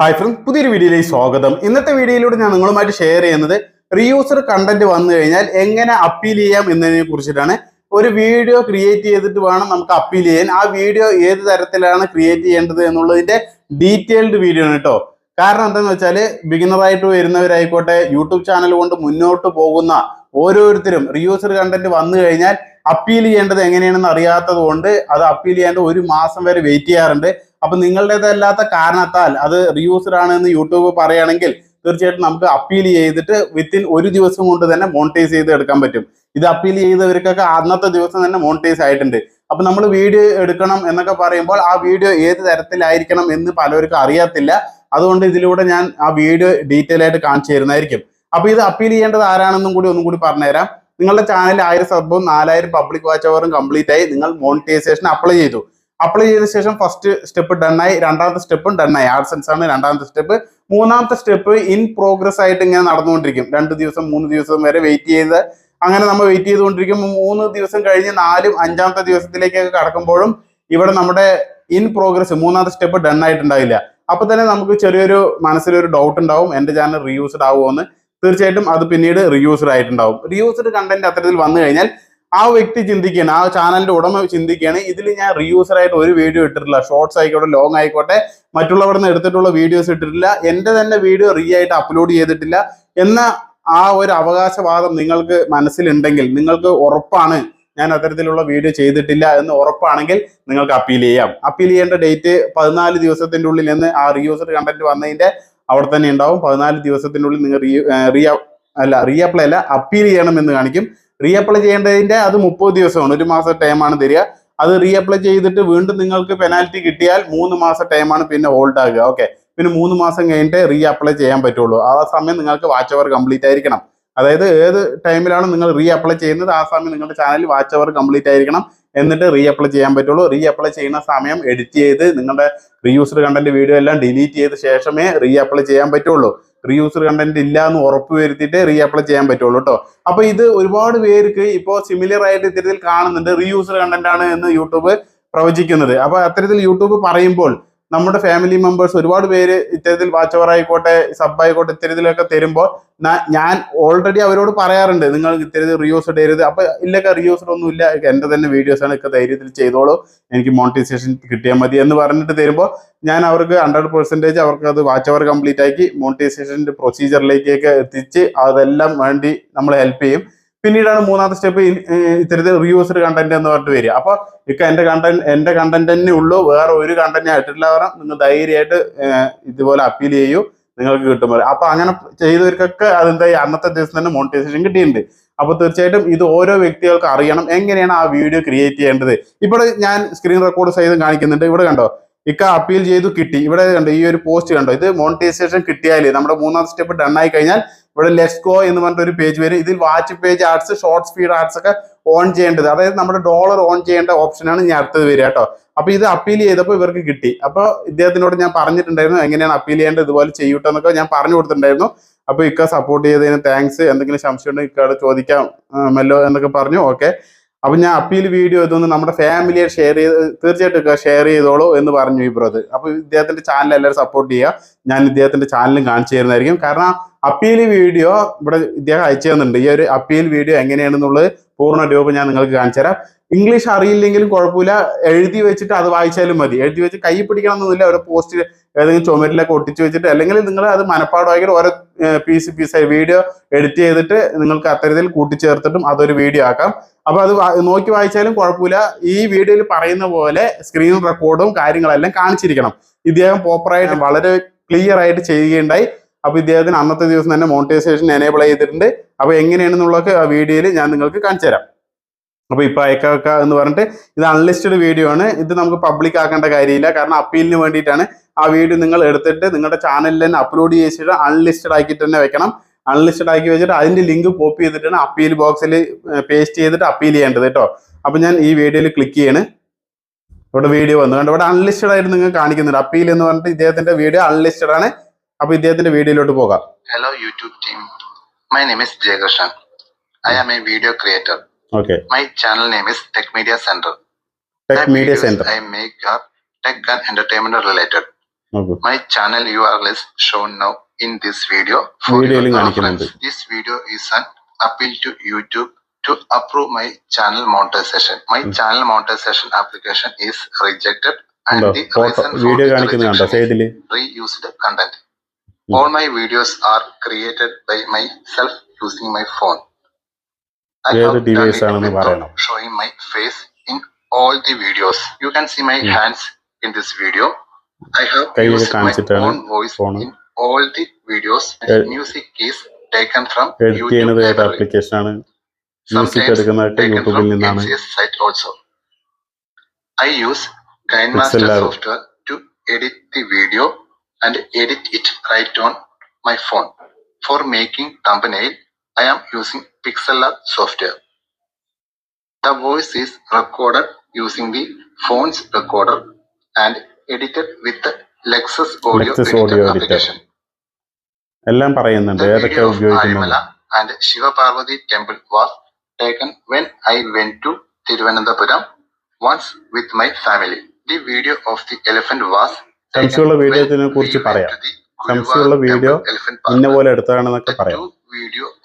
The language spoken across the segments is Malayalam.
ഹായ് ഫ്രണ്ട് പുതിയൊരു വീഡിയോയിലേക്ക് സ്വാഗതം. ഇന്നത്തെ വീഡിയോയിലൂടെ ഞാൻ നിങ്ങളുമായിട്ട് ഷെയർ ചെയ്യുന്നത് റീയൂസർ കണ്ടന്റ് വന്നു കഴിഞ്ഞാൽ എങ്ങനെ അപ്പീൽ ചെയ്യാം എന്നതിനെ കുറിച്ചിട്ടാണ്. ഒരു വീഡിയോ ക്രിയേറ്റ് ചെയ്തിട്ട് വേണം നമുക്ക് അപ്പീൽ ചെയ്യാൻ. ആ വീഡിയോ ഏത് തരത്തിലാണ് ക്രിയേറ്റ് ചെയ്യേണ്ടത് എന്നുള്ളതിന്റെ ഡീറ്റെയിൽഡ് വീഡിയോ ആണ് കേട്ടോ കാരണം എന്താണെന്ന് വെച്ചാൽ ബിഗിനറായിട്ട് വരുന്നവരായിക്കോട്ടെ യൂട്യൂബ് ചാനൽ കൊണ്ട് മുന്നോട്ട് പോകുന്ന ഓരോരുത്തരും റിയൂസർ കണ്ടന്റ് വന്നു കഴിഞ്ഞാൽ അപ്പീൽ ചെയ്യേണ്ടത് എങ്ങനെയാണെന്ന് അറിയാത്തത് കൊണ്ട് അത് അപ്പീൽ ചെയ്യാണ്ട് ഒരു മാസം വരെ വെയിറ്റ് ചെയ്യാറുണ്ട്. അപ്പൊ നിങ്ങളുടേതല്ലാത്ത കാരണത്താൽ അത് റീയൂസർ ആണെന്ന് യൂട്യൂബ് പറയുകയാണെങ്കിൽ തീർച്ചയായിട്ടും നമുക്ക് അപ്പീൽ ചെയ്തിട്ട് വിത്തിൻ ഒരു ദിവസം കൊണ്ട് തന്നെ മോണിറ്റൈസ് ചെയ്ത് എടുക്കാൻ പറ്റും. ഇത് അപ്പീൽ ചെയ്തവർക്കൊക്കെ അന്നത്തെ ദിവസം തന്നെ മോണിറ്റൈസ് ആയിട്ടുണ്ട്. അപ്പൊ നമ്മൾ വീഡിയോ എടുക്കണം എന്നൊക്കെ പറയുമ്പോൾ ആ വീഡിയോ ഏത് തരത്തിലായിരിക്കണം എന്ന് പലർക്കും അറിയത്തില്ല. അതുകൊണ്ട് ഇതിലൂടെ ഞാൻ ആ വീഡിയോ ഡീറ്റെയിൽ ആയിട്ട് കാണിച്ചു തരുന്നതായിരിക്കും. അപ്പൊ ഇത് അപ്പീൽ ചെയ്യേണ്ടത് ആരാണെന്നും കൂടി ഒന്നും കൂടി പറഞ്ഞുതരാം. നിങ്ങളുടെ ചാനൽ ആയിരം സബും നാലായിരം പബ്ലിക് വാച്ച് അവറും കംപ്ലീറ്റ് ആയി. നിങ്ങൾ മോണിറ്റൈസേഷൻ അപ്ലൈ ചെയ്തു. അപ്ലൈ ചെയ്ത ശേഷം ഫസ്റ്റ് സ്റ്റെപ്പ് ഡണ്ണായി രണ്ടാമത്തെ സ്റ്റെപ്പും ഡണ്ണായി ആഡ്സൻസ് ആണ് രണ്ടാമത്തെ സ്റ്റെപ്പ് മൂന്നാമത്തെ സ്റ്റെപ്പ് ഇൻ പ്രോഗ്രസ് ആയിട്ട് ഇങ്ങനെ നടന്നുകൊണ്ടിരിക്കും. രണ്ട് ദിവസം മൂന്ന് ദിവസം വരെ വെയിറ്റ് ചെയ്ത് അങ്ങനെ നമ്മൾ വെയിറ്റ് ചെയ്തുകൊണ്ടിരിക്കും. മൂന്ന് ദിവസം കഴിഞ്ഞ് നാലും അഞ്ചാമത്തെ ദിവസത്തിലേക്കൊക്കെ കടക്കുമ്പോഴും ഇവിടെ നമ്മുടെ ഇൻ പ്രോഗ്രസ് മൂന്നാമത്തെ സ്റ്റെപ്പ് ഡൺ ആയിട്ടുണ്ടാവില്ല. അപ്പൊ തന്നെ നമുക്ക് ചെറിയൊരു മനസ്സിലൊരു ഡൗട്ട് ഉണ്ടാവും. എന്റെ ചാനൽ റീയൂസ്ഡ് ആവുമോ എന്ന്. തീർച്ചയായിട്ടും അത് പിന്നീട് റീയൂസ്ഡ് ആയിട്ടുണ്ടാവും. റീയൂസ്ഡ് കണ്ടന്റ് അത്തരത്തിൽ വന്നു കഴിഞ്ഞാൽ ആ വ്യക്തി ചിന്തിക്കുകയാണ് ആ ചാനലിന്റെ ഉടമ ചിന്തിക്കുകയാണ്. ഇതിൽ ഞാൻ റീയൂസർ ആയിട്ട് ഒരു വീഡിയോ ഇട്ടിട്ടില്ല. ഷോർട്സ് ആയിക്കോട്ടെ ലോങ് ആയിക്കോട്ടെ മറ്റുള്ളവരുടെ നിന്ന് എടുത്തിട്ടുള്ള വീഡിയോസ് ഇട്ടിട്ടില്ല. എന്റെ തന്നെ വീഡിയോ റീ ആയിട്ട് അപ്ലോഡ് ചെയ്തിട്ടില്ല എന്ന ആ ഒരു അവകാശവാദം നിങ്ങൾക്ക് മനസ്സിലുണ്ടെങ്കിൽ നിങ്ങൾക്ക് ഉറപ്പാണ് ഞാൻ അത്തരത്തിലുള്ള വീഡിയോ ചെയ്തിട്ടില്ല എന്ന് ഉറപ്പാണെങ്കിൽ നിങ്ങൾക്ക് അപ്പീൽ ചെയ്യാം. അപ്പീൽ ചെയ്യേണ്ട ഡേറ്റ് പതിനാല് ദിവസത്തിന്റെ ഉള്ളിൽ നിന്ന് ആ റീയൂസർ കണ്ടന്റ് വന്നതിന്റെ അവിടെ തന്നെ ഉണ്ടാവും. പതിനാല് ദിവസത്തിനുള്ളിൽ നിങ്ങൾ റീ റീ അല്ല റീ അപ്ലൈ അല്ല അപ്പീൽ ചെയ്യണം എന്ന് കാണിക്കും. റീ അപ്ലൈ ചെയ്യേണ്ടതിന്റെ അത് മുപ്പത് ദിവസമാണ്. ഒരു മാസം ടൈമാണ് തരിക. അത് റീഅപ്ലൈ ചെയ്തിട്ട് വീണ്ടും നിങ്ങൾക്ക് പെനാൽറ്റി കിട്ടിയാൽ മൂന്ന് മാസം ടൈമാണ് പിന്നെ ഹോൾഡ് ആകുക. ഓക്കെ പിന്നെ മൂന്ന് മാസം കഴിഞ്ഞിട്ട് റീഅപ്ലൈ ചെയ്യാൻ പറ്റുള്ളൂ. ആ സമയം നിങ്ങൾക്ക് വാച്ച് അവർ കംപ്ലീറ്റ് ആയിരിക്കണം. അതായത് ഏത് ടൈമിലാണ് നിങ്ങൾ റീഅപ്ലൈ ചെയ്യുന്നത്? ആ സമയം നിങ്ങളുടെ ചാനൽ വാച്ച് അവർ കംപ്ലീറ്റ് ആയിരിക്കണം. എന്നിട്ട് റീ അപ്ലൈ ചെയ്യാൻ പറ്റുള്ളൂ. റീ അപ്ലൈ ചെയ്യുന്ന സമയം എഡിറ്റ് ചെയ്ത് നിങ്ങളുടെ റീയൂസ്ഡ് കണ്ടന്റ് വീഡിയോ എല്ലാം ഡിലീറ്റ് ചെയ്ത ശേഷമേ റീ അപ്ലൈ ചെയ്യാൻ പറ്റുള്ളൂ. റീയൂസ്ഡ് കണ്ടന്റ് ഇല്ല എന്ന് ഉറപ്പ് വരുത്തിയിട്ട് റീ അപ്ലൈ ചെയ്യാൻ പറ്റുള്ളൂ കേട്ടോ അപ്പൊ ഇത് ഒരുപാട് പേർക്ക് ഇപ്പോൾ സിമിലർ ആയിട്ട് ഇത്തരത്തിൽ കാണുന്നുണ്ട്. റീയൂസ്ഡ് കണ്ടന്റ് ആണ് എന്ന് യൂട്യൂബ് പ്രവചിക്കുന്നത്. അപ്പൊ അത്തരത്തിൽ യൂട്യൂബ് പറയുമ്പോൾ നമ്മുടെ ഫാമിലി മെമ്പേഴ്സ് ഒരുപാട് പേര് ഇത്തരത്തിൽ ഓവർ ആയിക്കോട്ടെ സബ് ആയിക്കോട്ടെ ഇത്തരത്തിലൊക്കെ തരുമ്പോൾ ഞാൻ ഓൾറെഡി അവരോട് പറയാറുണ്ട് നിങ്ങൾ ഇത്തരത്തിൽ റിയൂസ് ഇടരുത്. അപ്പൊ ഇല്ലൊക്കെ റിയൂസ് ഒന്നും ഇല്ല എന്റെ തന്നെ വീഡിയോസ് ആണ് ഒക്കെ ധൈര്യത്തിൽ ചെയ്തോളൂ. എനിക്ക് മോണിറ്റൈസേഷൻ കിട്ടിയാൽ മതി എന്ന് പറഞ്ഞിട്ട് തരുമ്പോൾ ഞാൻ അവർക്ക് ഹൺഡ്രഡ് പെർസെന്റേജ് അവർക്ക് അത് വാച്ച് അവർ കംപ്ലീറ്റ് ആക്കി മോണിറ്റൈസേഷന്റെ പ്രൊസീജിയറിലേക്കൊക്കെ എത്തിച്ച് അതെല്ലാം വേണ്ടി നമ്മൾ ഹെൽപ്പ് ചെയ്യും. പിന്നീടാണ് മൂന്നാമത്തെ സ്റ്റെപ്പ് ഇത്തരത്തിൽ റിയൂസ്ഡ് കണ്ടന്റ് എന്ന് പറഞ്ഞിട്ട് വരിക. അപ്പൊ ഇക്ക എന്റെ കണ്ടന്റ് എന്റെ കണ്ടന്റ് തന്നെ ഉള്ളൂ. വേറെ ഒരു കണ്ടന്റ് ആയിട്ടില്ല പറഞ്ഞാൽ നിങ്ങൾ ധൈര്യമായിട്ട് ഇതുപോലെ അപ്പീൽ ചെയ്യൂ. നിങ്ങൾക്ക് കിട്ടും പറയും. അപ്പൊ അങ്ങനെ ചെയ്തവർക്കൊക്കെ അതെന്താ അന്നത്തെ ദിവസം തന്നെ മോണിറ്റൈസേഷൻ കിട്ടിയിട്ടുണ്ട്. അപ്പൊ തീർച്ചയായിട്ടും ഇത് ഓരോ വ്യക്തികൾക്ക് അറിയണം. എങ്ങനെയാണ് ആ വീഡിയോ ക്രിയേറ്റ് ചെയ്യേണ്ടത്? ഇവിടെ ഞാൻ സ്ക്രീൻ റെക്കോർഡ് ചെയ്ത് കാണിക്കുന്നുണ്ട്. ഇവിടെ കണ്ടോ? ഇക്ക അപ്പീൽ ചെയ്തു കിട്ടി. ഇവിടെ കണ്ടോ? ഈ ഒരു പോസ്റ്റ് കണ്ടോ? ഇത് മോണിറ്റൈസേഷൻ കിട്ടിയാൽ നമ്മുടെ മൂന്നാം സ്റ്റെപ്പ് ഡൺ ആയി കഴിഞ്ഞാൽ ഇവിടെ ഗോ എന്ന് പറഞ്ഞിട്ട് ഒരു പേജ് വരും. ഇതിൽ watch page arts short speed arts ഒക്കെ ഓൺ ചെയ്യേണ്ടത്. അതായത് നമ്മുടെ ഡോളർ ഓൺ ചെയ്യേണ്ട ഓപ്ഷനാണ് ഞാൻ അടുത്തത് വരിക കേട്ടോ. അപ്പൊ ഇത് അപ്പീൽ ചെയ്തപ്പോൾ ഇവർക്ക് കിട്ടി. അപ്പൊ ഇദ്ദേഹത്തിനോട് ഞാൻ പറഞ്ഞിട്ടുണ്ടായിരുന്നു എങ്ങനെയാണ് അപ്പീൽ ചെയ്യേണ്ടത് ഇതുപോലെ ചെയ്യൂട്ടോ എന്നൊക്കെ ഞാൻ പറഞ്ഞു കൊടുത്തിട്ടുണ്ടായിരുന്നു. അപ്പൊ ഇക്ക സപ്പോർട്ട് ചെയ്തതിന് താങ്ക്സ് എന്തെങ്കിലും സംശയം ഉണ്ടെങ്കിൽ ഇക്കയോട് ചോദിക്കാം മല്ലോ എന്നൊക്കെ പറഞ്ഞു. ഓക്കെ അപ്പൊ ഞാൻ അപ്പീൽ വീഡിയോ ഇതൊന്ന് നമ്മുടെ ഫാമിലിയെ ഷെയർ ചെയ്ത് തീർച്ചയായിട്ടും ഷെയർ ചെയ്തോളൂ എന്ന് പറഞ്ഞു ഈ ബ്രദർ അപ്പൊ ഇദ്ദേഹത്തിന്റെ ചാനൽ എല്ലാവരും സപ്പോർട്ട് ചെയ്യുക. ഞാൻ ഇദ്ദേഹത്തിന്റെ ചാനലും കാണിച്ചു തരുന്നതായിരിക്കും. കാരണം അപ്പീൽ വീഡിയോ ഇവിടെ ഇദ്ദേഹം അയച്ചു തന്നിട്ടുണ്ട്. ഈ ഒരു അപ്പീൽ വീഡിയോ എങ്ങനെയാണെന്നുള്ളത് പൂർണ രൂപം ഞാൻ നിങ്ങൾക്ക് കാണിച്ചു തരാം. ഇംഗ്ലീഷ് അറിയില്ലെങ്കിലും കുഴപ്പമില്ല. എഴുതി വെച്ചിട്ട് അത് വായിച്ചാലും മതി. എഴുതി വെച്ച് കൈ പിടിക്കണം എന്നൊന്നുമില്ല ഒരു പോസ്റ്റ് ഏതെങ്കിലും ചുമരിലൊക്കെ ഒട്ടിച്ചു വെച്ചിട്ട് അല്ലെങ്കിൽ നിങ്ങൾ അത് മനപ്പാടമാക്കി ഓരോ പീസ് പീസായി വീഡിയോ എഡിറ്റ് ചെയ്തിട്ട് നിങ്ങൾക്ക് അത്തരത്തിൽ കൂട്ടിച്ചേർത്തിട്ടും അതൊരു വീഡിയോ ആക്കാം. അപ്പൊ അത് നോക്കി വായിച്ചാലും കുഴപ്പമില്ല. ഈ വീഡിയോയിൽ പറയുന്ന പോലെ സ്ക്രീൻ റെക്കോർഡും കാര്യങ്ങളെല്ലാം കാണിച്ചിരിക്കണം. ഇദ്ദേഹം പ്രോപ്പറായിട്ട് വളരെ ക്ലിയർ ആയിട്ട് ചെയ്യുകയുണ്ടായി. അപ്പൊ ഇദ്ദേഹത്തിന് അന്നത്തെ ദിവസം തന്നെ മോണിറ്റൈസേഷൻ എനേബിൾ ചെയ്തിട്ടുണ്ട്. അപ്പൊ എങ്ങനെയാണെന്നുള്ളതൊക്കെ ആ വീഡിയോയിൽ ഞാൻ നിങ്ങൾക്ക് കാണിച്ചു തരാം. അപ്പൊ ഇപ്പൊ അയക്കാക്ക എന്ന് പറഞ്ഞിട്ട് ഇത് അൺലിസ്റ്റഡ് വീഡിയോ ആണ്. ഇത് നമുക്ക് പബ്ലിക് ആക്കേണ്ട കാര്യമില്ല. കാരണം അപ്പീലിന് വേണ്ടിയിട്ടാണ് ആ വീഡിയോ നിങ്ങൾ എടുത്തിട്ട് നിങ്ങളുടെ ചാനലിൽ തന്നെ അപ്ലോഡ് ചെയ്തിട്ട് അൺലിസ്റ്റഡ് ആക്കിയിട്ട് തന്നെ വെക്കണം. അൺലിസ്റ്റഡ് ആക്കി വെച്ചിട്ട് അതിന്റെ ലിങ്ക് കോപ്പി ചെയ്തിട്ടാണ് അപ്പീൽ ബോക്സിൽ പേസ്റ്റ് ചെയ്തിട്ട് അപ്പീൽ ചെയ്യേണ്ടത് കേട്ടോ. അപ്പൊ ഞാൻ ഈ വീഡിയോയിൽ ക്ലിക്ക് ചെയ്യണ്. ഇവിടെ വീഡിയോ വന്നു. കണ്ടോ ഇവിടെ അൺലിസ്റ്റഡ് ആയിട്ട് നിങ്ങൾ കാണിക്കുന്നുണ്ട്. അപ്പീൽ എന്ന് പറഞ്ഞിട്ട് ഇദ്ദേഹത്തിന്റെ വീഡിയോ അൺലിസ്റ്റഡ് ആണ്. അപ്പൊ ഇദ്ദേഹത്തിന്റെ വീഡിയോയിലോട്ട് പോകാം. Hello YouTube team my name is Jayakrishnan I am a video creator okay my channel name is tech media centre tech media centre I make are tech and entertainment related my channel you are listening now in this video for your reference this video is an appeal to YouTube to approve my channel monetization. My mm. channel monetization application is rejected and no, the photo, reason for the rejection is reused content. All my videos are created by myself using my phone. I have done it showing my face in all the videos. You can see my hands in this video. I have used my own voice phone. in all the videos. And music is taken from YouTube. application. യൂട്യൂബിൽ നിന്നാണ് I use software to edit the video and edit it right on my phone for making തമ്പനയിൽ I am using പിക്സല്ല software the voice is recorded using the phone's recorder and edited with Lexis audio എല്ലാം പറയുന്നുണ്ട്. ഏതൊക്കെ and Shivaparvathi temple was taken when I went to Thiruvananthapuram once with my family. The video of the elephant was സംശയമുള്ള വീഡിയോത്തിനെ കുറിച്ച് പറയാം സംശയമുള്ള വീഡിയോ ഇന്ന. പോലെ എടുത്തതാണെന്നൊക്കെ The പറയാം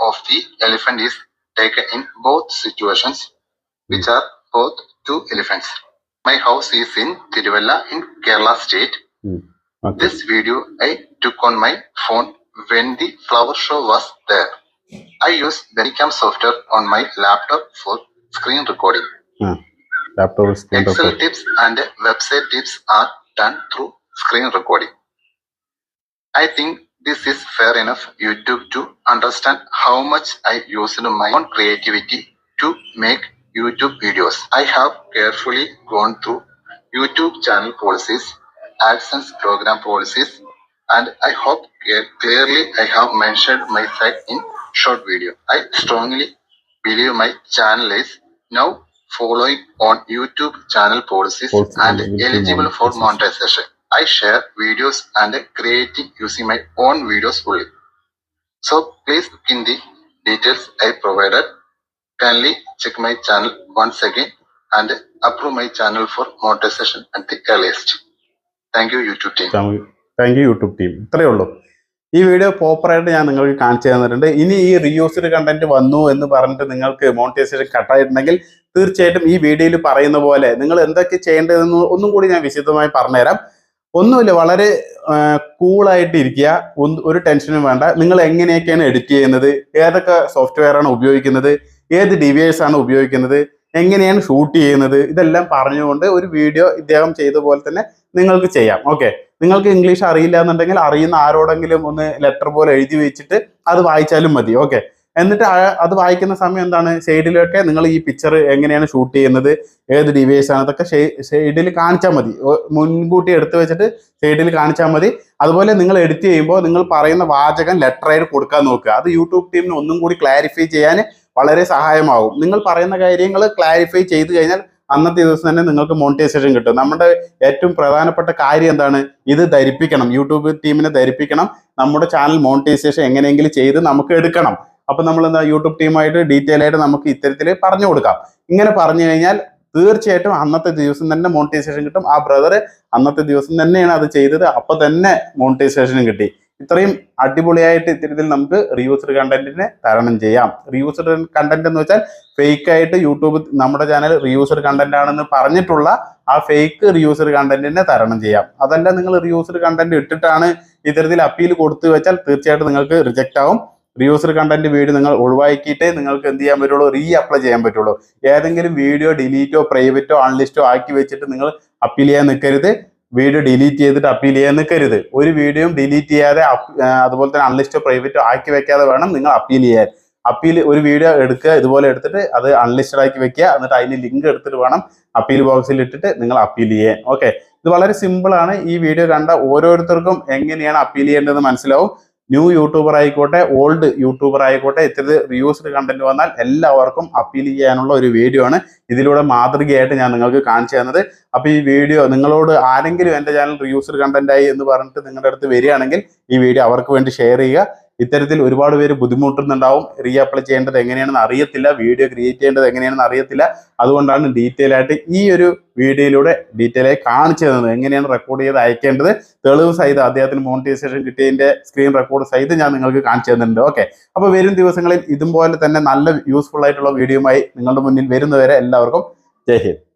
of the elephant is taken in both situations, which are both two elephants. My house is in Tiruvalla in Kerala state. Okay This video I took on my phone when the flower show was there. I use Benicam software on my laptop for screen recording. Hmm. Laptop screen Excel recording. tips and website tips are done through screen recording. I think this is fair enough YouTube to understand how much I used my own creativity to make YouTube videos. I have carefully gone through YouTube channel policies, AdSense program policies, and I hope clearly I have mentioned my site in short video. I strongly believe my channel is now following on YouTube channel policies Policy and and YouTube eligible for monetization. monetization. I share videos and creating using my own videos only. So please look in the details I provided. Kindly check my channel once again and approve my channel for monetization at the earliest. Thank you, YouTube team. Thank you YouTube team ഇത്രയേ ഉള്ളൂ ഈ വീഡിയോ പ്രോപ്പറായിട്ട് ഞാൻ നിങ്ങൾക്ക് കാണിച്ചു തന്നിട്ടുണ്ട്. ഇനി ഈ റിയൂസ്ഡ് കണ്ടന്റ് വന്നു എന്ന് പറഞ്ഞിട്ട് നിങ്ങൾക്ക് മോണിറ്റൈസേഷൻ കട്ടായിട്ടുണ്ടെങ്കിൽ തീർച്ചയായിട്ടും ഈ വീഡിയോയിൽ പറയുന്ന പോലെ നിങ്ങൾ എന്തൊക്കെ ചെയ്യേണ്ടതെന്ന് ഒന്നും കൂടി ഞാൻ വിശദമായി പറഞ്ഞുതരാം. ഒന്നുമില്ല വളരെ കൂളായിട്ട് ഇരിക്കുക. ഒന്ന് ഒരു ടെൻഷനും വേണ്ട. നിങ്ങൾ എങ്ങനെയൊക്കെയാണ് എഡിറ്റ് ചെയ്യുന്നത്? ഏതൊക്കെ സോഫ്റ്റ്വെയർ ആണ് ഉപയോഗിക്കുന്നത്? ഏത് ഡിവൈസ് ആണ് ഉപയോഗിക്കുന്നത്? എങ്ങനെയാണ് ഷൂട്ട് ചെയ്യുന്നത്? ഇതെല്ലാം പറഞ്ഞുകൊണ്ട് ഒരു വീഡിയോ ഇദ്ദേഹം ചെയ്ത പോലെ തന്നെ നിങ്ങൾക്ക് ചെയ്യാം. ഓക്കെ നിങ്ങൾക്ക് ഇംഗ്ലീഷ് അറിയില്ല എന്നുണ്ടെങ്കിൽ അറിയുന്ന ആരോടെങ്കിലും ഒന്ന് ലെറ്റർ പോലെ എഴുതി വെച്ചിട്ട് അത് വായിച്ചാലും മതി ഓക്കെ എന്നിട്ട് അത് വായിക്കുന്ന സമയം എന്താണ്? സൈഡിലൊക്കെ നിങ്ങൾ ഈ പിക്ചർ എങ്ങനെയാണ് ഷൂട്ട് ചെയ്യുന്നത് ഏത് ഡിവൈസ് ആണ് അതൊക്കെ സൈഡിൽ കാണിച്ചാൽ മതി. മുൻകൂട്ടി എടുത്തു വെച്ചിട്ട് സൈഡിൽ കാണിച്ചാൽ മതി. അതുപോലെ നിങ്ങൾ എഡിറ്റ് ചെയ്യുമ്പോൾ നിങ്ങൾ പറയുന്ന വാചകം ലെറ്ററായിട്ട് കൊടുക്കാൻ നോക്കുക. അത് യൂട്യൂബ് ടീമിന് ഒന്നും കൂടി ക്ലാരിഫൈ ചെയ്യാൻ വളരെ സഹായമാവും. നിങ്ങൾ പറയുന്ന കാര്യങ്ങൾ ക്ലാരിഫൈ ചെയ്ത് കഴിഞ്ഞാൽ അന്നത്തെ ദിവസം തന്നെ നിങ്ങൾക്ക് മോണിറ്റൈസേഷൻ കിട്ടും. നമ്മുടെ ഏറ്റവും പ്രധാനപ്പെട്ട കാര്യം എന്താണ്? ഇത് ധരിപ്പിക്കണം. യൂട്യൂബ് ടീമിനെ ധരിപ്പിക്കണം. നമ്മുടെ ചാനൽ മോണിറ്റൈസേഷൻ എങ്ങനെയെങ്കിലും ചെയ്ത് നമുക്ക് എടുക്കണം. അപ്പൊ നമ്മൾ എന്താ യൂട്യൂബ് ടീമായിട്ട് ഡീറ്റെയിൽ ആയിട്ട് നമുക്ക് ഇത്തരത്തിൽ പറഞ്ഞു കൊടുക്കാം. ഇങ്ങനെ പറഞ്ഞു കഴിഞ്ഞാൽ തീർച്ചയായിട്ടും അന്നത്തെ ദിവസം തന്നെ മോണിറ്റൈസേഷൻ കിട്ടും. ആ ബ്രദർ അന്നത്തെ ദിവസം തന്നെയാണ് അത് ചെയ്തത്. അപ്പൊ തന്നെ മോണിറ്റൈസേഷനും കിട്ടി. ഇത്രയും അടിപൊളിയായിട്ട് ഇത്തരത്തിൽ നമുക്ക് റീയൂസ്ഡ് കണ്ടന്റിനെ തരണം ചെയ്യാം. റീയൂസ്ഡ് കണ്ടന്റ് എന്ന് വെച്ചാൽ ഫേക്ക് ആയിട്ട് യൂട്യൂബ് നമ്മുടെ ചാനൽ റീയൂസ്ഡ് കണ്ടന്റ് ആണെന്ന് പറഞ്ഞിട്ടുള്ള ആ ഫേക്ക് റീയൂസ്ഡ് കണ്ടന്റിനെ തരണം ചെയ്യാം. അതല്ല നിങ്ങൾ റീയൂസ്ഡ് കണ്ടന്റ് ഇട്ടിട്ടാണ് ഇത്തരത്തിൽ അപ്പീൽ കൊടുത്തു വെച്ചാൽ തീർച്ചയായിട്ടും നിങ്ങൾക്ക് റിജക്റ്റ് ആവും. റീയൂസ്ഡ് കണ്ടന്റ് വീഡിയോ നിങ്ങൾ ഒഴിവാക്കിയിട്ടേ നിങ്ങൾക്ക് എന്ത് ചെയ്യാൻ പറ്റുള്ളൂ റീ അപ്ലൈ ചെയ്യാൻ പറ്റുള്ളൂ. ഏതെങ്കിലും വീഡിയോ ഡിലീറ്റോ പ്രൈവറ്റോ അൺലിസ്റ്റോ ആക്കി വെച്ചിട്ട് നിങ്ങൾ അപ്പീൽ ചെയ്യാൻ നിൽക്കരുത്. വീഡിയോ ഡിലീറ്റ് ചെയ്തിട്ട് അപ്പീൽ ചെയ്യാൻ നിൽക്കരുത് ഒരു വീഡിയോയും ഡിലീറ്റ് ചെയ്യാതെ അതുപോലെ തന്നെ അൺലിസ്റ്റോ പ്രൈവറ്റോ ആക്കി വെക്കാതെ വേണം നിങ്ങൾ അപ്പീൽ ചെയ്യാൻ. അപ്പീൽ ഒരു വീഡിയോ എടുക്കുക ഇതുപോലെ എടുത്തിട്ട് അത് അൺലിസ്റ്റഡ് ആക്കി വെക്കുക എന്നിട്ട് അതിന് ലിങ്ക് എടുത്തിട്ട് വേണം അപ്പീൽ ബോക്സിൽ ഇട്ടിട്ട് നിങ്ങൾ അപ്പീൽ ചെയ്യാൻ. ഓക്കെ ഇത് വളരെ സിമ്പിളാണ് ഈ വീഡിയോ കണ്ട ഓരോരുത്തർക്കും എങ്ങനെയാണ് അപ്പീൽ ചെയ്യേണ്ടതെന്ന് മനസ്സിലാവും. ന്യൂ യൂട്യൂബർ ആയിക്കോട്ടെ ഓൾഡ് യൂട്യൂബർ ആയിക്കോട്ടെ ഇത്തരത്തിൽ റിയൂസ്ഡ് കണ്ടന്റ് വന്നാൽ എല്ലാവർക്കും അപ്പീൽ ചെയ്യാനുള്ള ഒരു വീഡിയോ ആണ്. ഇതിലൂടെ മാതൃകയായിട്ട് ഞാൻ നിങ്ങൾക്ക് കാണിച്ചു തന്നത്. അപ്പൊ ഈ വീഡിയോ നിങ്ങളോട് ആരെങ്കിലും എന്റെ ചാനൽ റിയൂസ്ഡ് കണ്ടന്റ് ആയി എന്ന് പറഞ്ഞിട്ട് നിങ്ങളുടെ അടുത്ത് വരികയാണെങ്കിൽ ഈ വീഡിയോ അവർക്ക് വേണ്ടി ഷെയർ ചെയ്യുക. ഇത്തരത്തിൽ ഒരുപാട് പേര് ബുദ്ധിമുട്ടുന്നുണ്ടാവും. റീഅപ്ലൈ ചെയ്യേണ്ടത് എങ്ങനെയാണെന്ന് അറിയത്തില്ല. വീഡിയോ ക്രിയേറ്റ് ചെയ്യേണ്ടത് എങ്ങനെയാണെന്ന് അറിയത്തില്ല. അതുകൊണ്ടാണ് ഡീറ്റെയിൽ ആയിട്ട് ഈ ഒരു വീഡിയോയിലൂടെ ഡീറ്റെയിൽ ആയി കാണിച്ചു തന്നത്. എങ്ങനെയാണ് റെക്കോർഡ് ചെയ്ത് അയക്കേണ്ടത്? തെളിവ് സഹിതം അദ്ദേഹത്തിന് മോണിറ്റൈസേഷൻ കിട്ടിയതിന്റെ സ്ക്രീൻ റെക്കോർഡ് സഹിതം ഞാൻ നിങ്ങൾക്ക് കാണിച്ചു തന്നിട്ടുണ്ട്. ഓക്കെ അപ്പോൾ വരും ദിവസങ്ങളിൽ ഇതുപോലെ തന്നെ നല്ല യൂസ്ഫുൾ ആയിട്ടുള്ള വീഡിയോയുമായി നിങ്ങളുടെ മുന്നിൽ വരുന്നവരെ എല്ലാവർക്കും ജയ് ഹിന്ദ്.